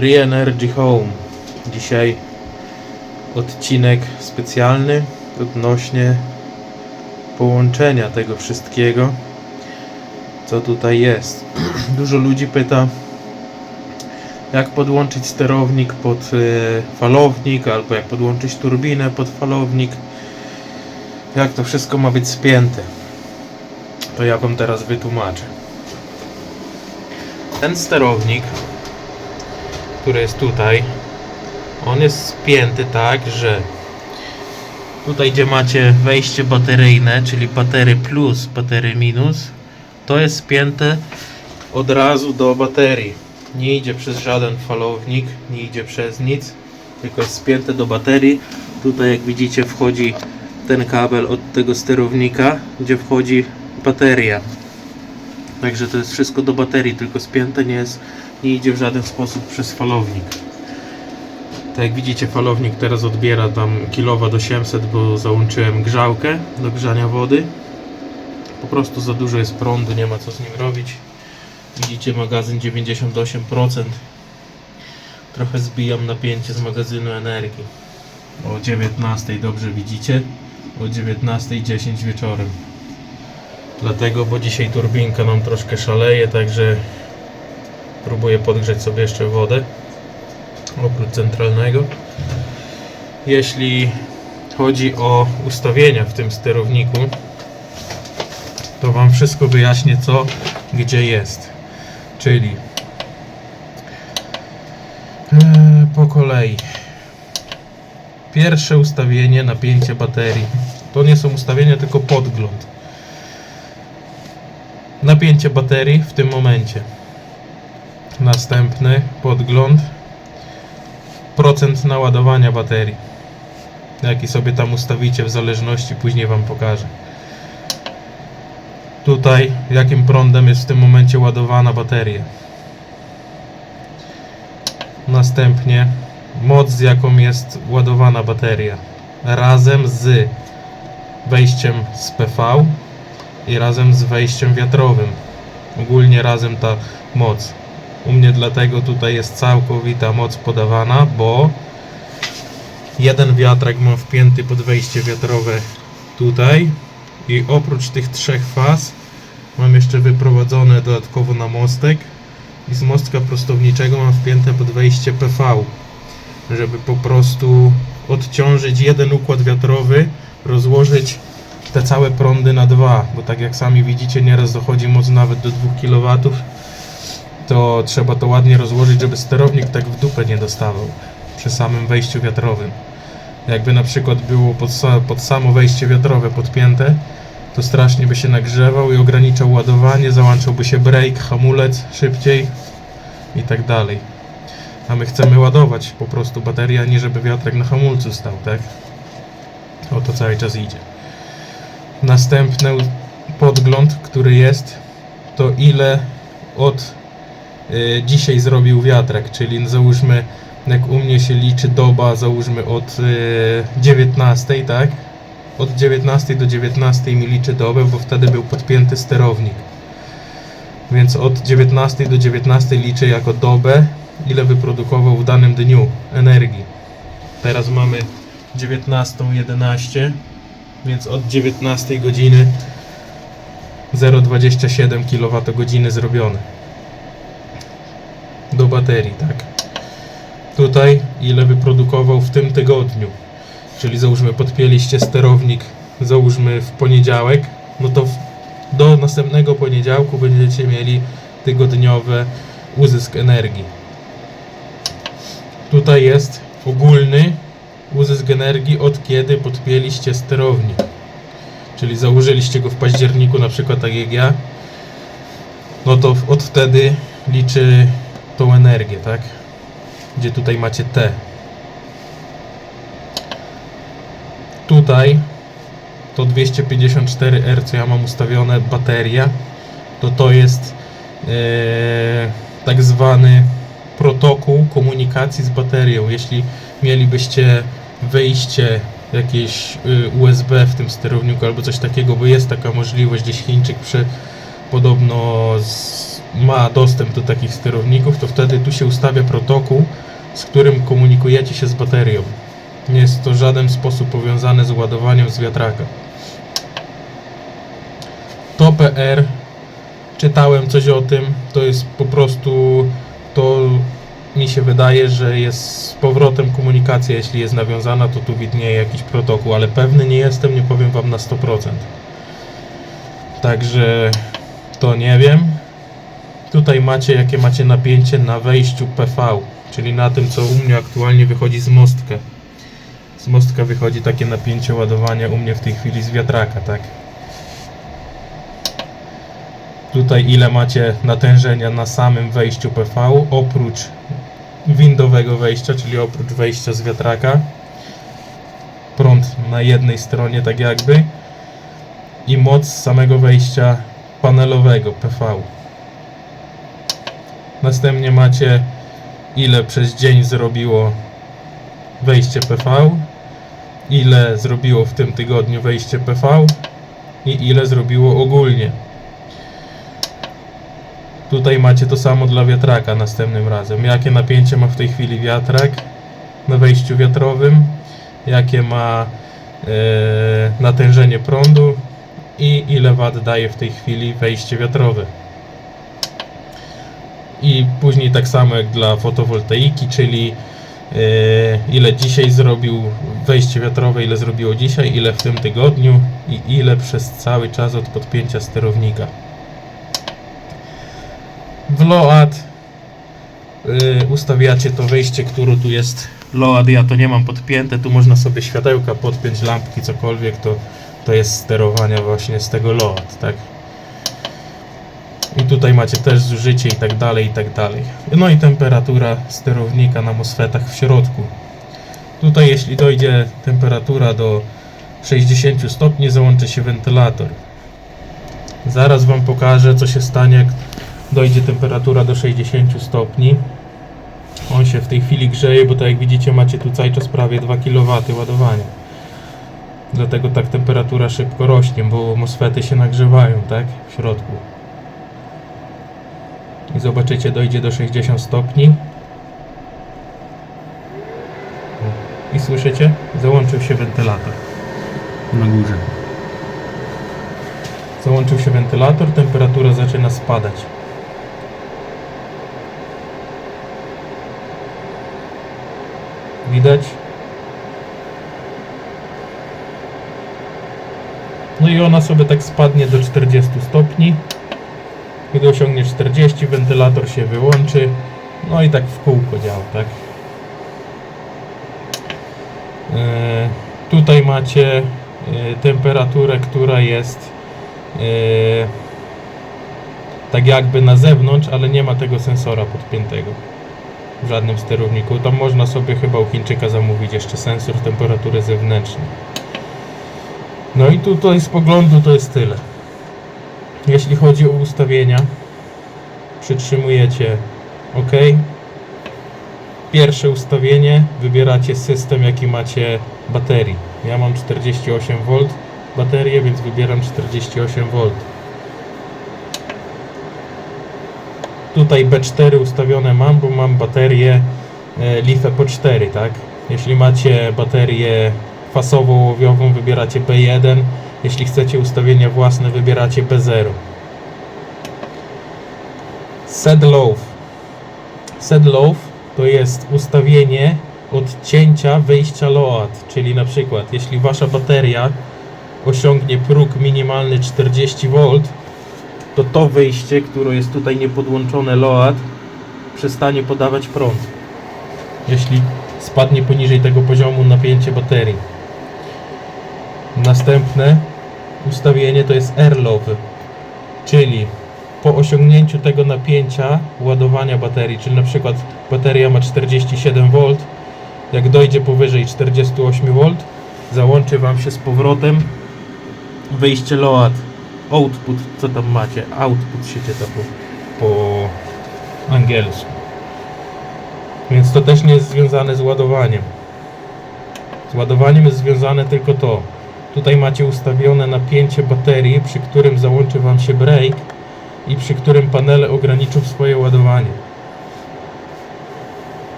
Free Energy Home. Dzisiaj odcinek specjalny odnośnie połączenia tego wszystkiego, co tutaj jest. Dużo ludzi pyta, jak podłączyć sterownik pod e, falownik, albo jak podłączyć turbinę pod falownik, jak to wszystko ma być spięte. To ja Wam teraz wytłumaczę. Ten sterownik, który jest tutaj, on jest spięty tak, że tutaj gdzie macie wejście bateryjne, czyli batery plus, batery minus, to jest spięte od razu do baterii. Nie idzie przez żaden falownik, nie idzie przez nic, tylko jest spięte do baterii. Tutaj jak widzicie wchodzi ten kabel od tego sterownika, gdzie wchodzi bateria. Także to jest wszystko do baterii, tylko spięte nie jest, nie idzie w żaden sposób przez falownik. Tak jak widzicie falownik teraz odbiera tam kilowat 800, bo załączyłem grzałkę do grzania wody. Po prostu za dużo jest prądu, nie ma co z nim robić. Widzicie magazyn 98%. Trochę zbijam napięcie z magazynu energii. O 19 dobrze widzicie. O 19.10 wieczorem. Dlatego, bo dzisiaj turbinka nam troszkę szaleje, także próbuję podgrzać sobie jeszcze wodę oprócz centralnego. Jeśli chodzi o ustawienia w tym sterowniku, to Wam wszystko wyjaśnię co, gdzie jest. Czyli e, po kolei. Pierwsze ustawienie napięcie baterii. To nie są ustawienia, tylko podgląd. Napięcie baterii w tym momencie. Następny podgląd. Procent naładowania baterii. Jaki sobie tam ustawicie w zależności, później Wam pokażę. Tutaj jakim prądem jest w tym momencie ładowana bateria. Następnie moc z jaką jest ładowana bateria. Razem z wejściem z PV i razem z wejściem wiatrowym. Ogólnie razem ta moc. U mnie dlatego tutaj jest całkowita moc podawana, bo jeden wiatrak mam wpięty pod wejście wiatrowe tutaj i oprócz tych trzech faz mam jeszcze wyprowadzone dodatkowo na mostek i z mostka prostowniczego mam wpięte pod wejście PV, żeby po prostu odciążyć jeden układ wiatrowy, rozłożyć te całe prądy na dwa, bo tak jak sami widzicie nieraz dochodzi moc nawet do 2 kW to trzeba to ładnie rozłożyć, żeby sterownik tak w dupę nie dostawał przy samym wejściu wiatrowym. Jakby na przykład było pod, pod samo wejście wiatrowe podpięte, to strasznie by się nagrzewał i ograniczał ładowanie, załączałby się break, hamulec szybciej i tak dalej. A my chcemy ładować po prostu baterię, nie żeby wiatrak na hamulcu stał, tak? O to cały czas idzie. Następny podgląd, który jest, to ile od dzisiaj zrobił wiatrak, czyli załóżmy jak u mnie się liczy doba, załóżmy od y, 19, tak? Od 19 do 19 mi liczy dobę, bo wtedy był podpięty sterownik. Więc od 19 do 19 liczę jako dobę, ile wyprodukował w danym dniu energii. Teraz mamy 19.11, więc od 19 godziny 0,27 kWh zrobione do baterii, tak. Tutaj ile wyprodukował w tym tygodniu. Czyli załóżmy podpięliście sterownik, załóżmy w poniedziałek, no to do następnego poniedziałku będziecie mieli tygodniowy uzysk energii. Tutaj jest ogólny uzysk energii od kiedy podpięliście sterownik. Czyli założyliście go w październiku, na przykład tak jak ja, no to od wtedy liczy tą energię, tak? Gdzie tutaj macie T. Tutaj to 254R, co ja mam ustawione, bateria, to to jest e, tak zwany protokół komunikacji z baterią. Jeśli mielibyście wyjście jakieś y, USB w tym sterowniku albo coś takiego, bo jest taka możliwość, gdzieś Chińczyk przy, podobno z, ma dostęp do takich sterowników, to wtedy tu się ustawia protokół, z którym komunikujecie się z baterią. Nie jest to w żaden sposób powiązane z ładowaniem z wiatraka. To PR, czytałem coś o tym, to jest po prostu, to mi się wydaje, że jest z powrotem komunikacja, jeśli jest nawiązana, to tu widnieje jakiś protokół, ale pewny nie jestem, nie powiem Wam na 100%. Także to nie wiem. Tutaj macie jakie macie napięcie na wejściu PV, czyli na tym co u mnie aktualnie wychodzi z mostka. Z mostka wychodzi takie napięcie ładowania u mnie w tej chwili z wiatraka, tak? Tutaj ile macie natężenia na samym wejściu PV, oprócz windowego wejścia, czyli oprócz wejścia z wiatraka. Prąd na jednej stronie tak jakby i moc samego wejścia panelowego PV. Następnie macie ile przez dzień zrobiło wejście PV, ile zrobiło w tym tygodniu wejście PV i ile zrobiło ogólnie. Tutaj macie to samo dla wiatraka następnym razem. Jakie napięcie ma w tej chwili wiatrak na wejściu wiatrowym, jakie ma e, natężenie prądu i ile wat daje w tej chwili wejście wiatrowe. I później tak samo jak dla fotowoltaiki, czyli e, ile dzisiaj zrobił wejście wiatrowe, ile zrobiło dzisiaj, ile w tym tygodniu i ile przez cały czas od podpięcia sterownika. W LOAD y, ustawiacie to wejście, które tu jest LOAD, ja to nie mam podpięte, tu można sobie światełka podpiąć, lampki, cokolwiek, to, to jest sterowania właśnie z tego LOAD, tak? I tutaj macie też zużycie i tak dalej, i tak dalej. No i temperatura sterownika na MOSFETach w środku. Tutaj jeśli dojdzie temperatura do 60 stopni, załączy się wentylator. Zaraz Wam pokażę, co się stanie, jak dojdzie temperatura do 60 stopni. On się w tej chwili grzeje, bo tak jak widzicie macie tu cały czas prawie 2 kW ładowania. Dlatego tak temperatura szybko rośnie, bo MOSFETy się nagrzewają, tak? W środku. I zobaczycie, dojdzie do 60 stopni. I słyszycie? Załączył się wentylator. Na górze. Załączył się wentylator, temperatura zaczyna spadać. Widać? No i ona sobie tak spadnie do 40 stopni. Gdy osiągnie 40, wentylator się wyłączy. No i tak w kółko działa, tak? E, tutaj macie e, temperaturę, która jest e, tak jakby na zewnątrz, ale nie ma tego sensora podpiętego w żadnym sterowniku. Tam można sobie chyba u Chińczyka zamówić jeszcze sensor temperatury zewnętrznej. No i tutaj z poglądu to jest tyle. Jeśli chodzi o ustawienia, przytrzymujecie OK. Pierwsze ustawienie, wybieracie system jaki macie baterii. Ja mam 48V baterię, więc wybieram 48V. Tutaj B4 ustawione mam, bo mam baterię LiFe po 4, tak? Jeśli macie baterię fasowo-łowiową, wybieracie B1. Jeśli chcecie ustawienia własne, wybieracie B0. Set low. Set low to jest ustawienie odcięcia wejścia LOAD, czyli na przykład jeśli wasza bateria osiągnie próg minimalny 40V, to to wyjście, które jest tutaj niepodłączone LOAD, przestanie podawać prąd. Jeśli spadnie poniżej tego poziomu napięcie baterii. Następne ustawienie to jest airlow, czyli po osiągnięciu tego napięcia ładowania baterii, czyli na przykład bateria ma 47V, jak dojdzie powyżej 48V, załączy Wam się z powrotem wyjście LOAD, output, co tam macie, output się czyta po, po angielsku. Więc to też nie jest związane z ładowaniem. Z ładowaniem jest związane tylko to. Tutaj macie ustawione napięcie baterii, przy którym załączy Wam się break i przy którym panele ograniczą swoje ładowanie.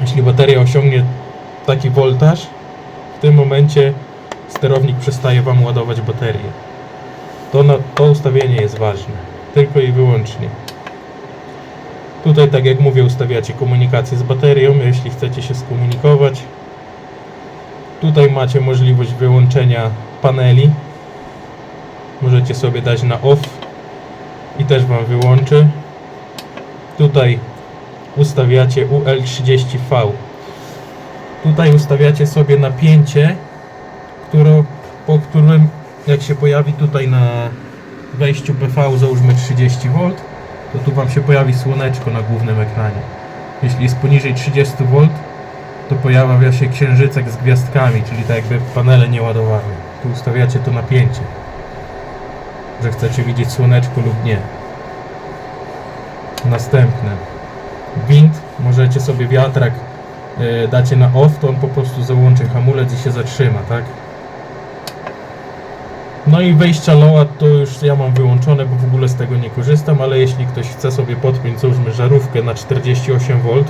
Jeśli bateria osiągnie taki voltaż, w tym momencie sterownik przestaje Wam ładować baterię. To, na, to ustawienie jest ważne, tylko i wyłącznie. Tutaj, tak jak mówię, ustawiacie komunikację z baterią, jeśli chcecie się skomunikować. Tutaj macie możliwość wyłączenia paneli. Możecie sobie dać na off i też Wam wyłączy. Tutaj ustawiacie UL30V. Tutaj ustawiacie sobie napięcie, które, po którym jak się pojawi tutaj na wejściu PV załóżmy 30V, to tu Wam się pojawi słoneczko na głównym ekranie. Jeśli jest poniżej 30V, to pojawia się księżycek z gwiazdkami, czyli tak jakby panele nie ładowały. Tu ustawiacie to napięcie, że chcecie widzieć słoneczko lub nie. Następne. Wind, możecie sobie wiatrak e, dacie na off, to on po prostu załączy hamulec i się zatrzyma, tak? No i wejścia loa to już ja mam wyłączone, bo w ogóle z tego nie korzystam, ale jeśli ktoś chce sobie podpiąć załóżmy żarówkę na 48V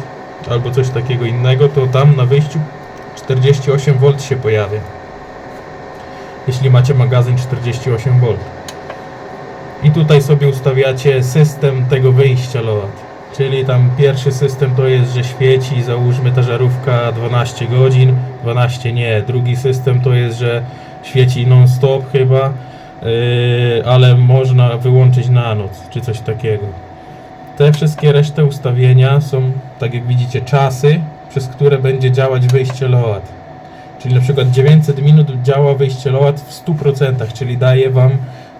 albo coś takiego innego, to tam na wyjściu 48V się pojawia. Jeśli macie magazyn 48V. I tutaj sobie ustawiacie system tego wyjścia LOAD. Czyli tam pierwszy system to jest, że świeci, załóżmy ta żarówka 12 godzin, 12 nie. Drugi system to jest, że świeci non-stop chyba, yy, ale można wyłączyć na noc, czy coś takiego. Te wszystkie resztę ustawienia są, tak jak widzicie, czasy, przez które będzie działać wyjście LOAD. Czyli na przykład 900 minut działa wyjście LOAD w 100%, czyli daje Wam,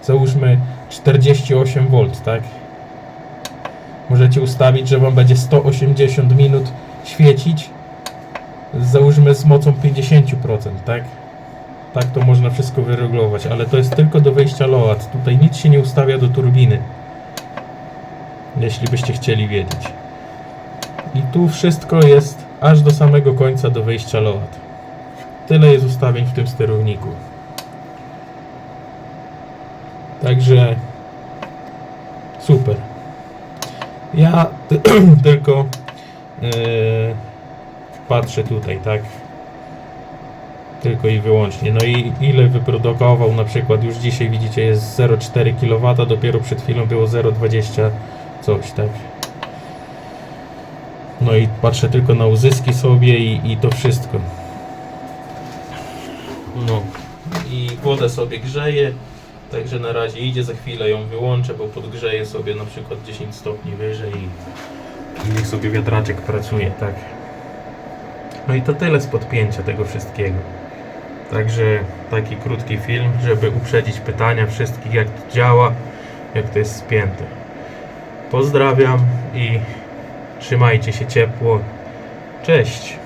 załóżmy, 48V, tak? Możecie ustawić, że Wam będzie 180 minut świecić, załóżmy z mocą 50%, tak? Tak to można wszystko wyregulować, ale to jest tylko do wejścia LOAD. Tutaj nic się nie ustawia do turbiny. Jeśli byście chcieli wiedzieć. I tu wszystko jest aż do samego końca do wejścia LOAD. Tyle jest ustawień w tym sterowniku. Także super. Ja tylko yy, patrzę tutaj, tak? Tylko i wyłącznie. No i ile wyprodukował na przykład już dzisiaj widzicie jest 0,4 kW, dopiero przed chwilą było 0,20 coś, tak? No i patrzę tylko na uzyski sobie i, i to wszystko. No i wodę sobie grzeję, także na razie idzie, za chwilę ją wyłączę, bo podgrzeję sobie na przykład 10 stopni wyżej i, i niech sobie wiatraczek pracuje, tak? No i to tyle z podpięcia tego wszystkiego. Także taki krótki film, żeby uprzedzić pytania wszystkich, jak to działa, jak to jest spięte. Pozdrawiam i trzymajcie się ciepło. Cześć!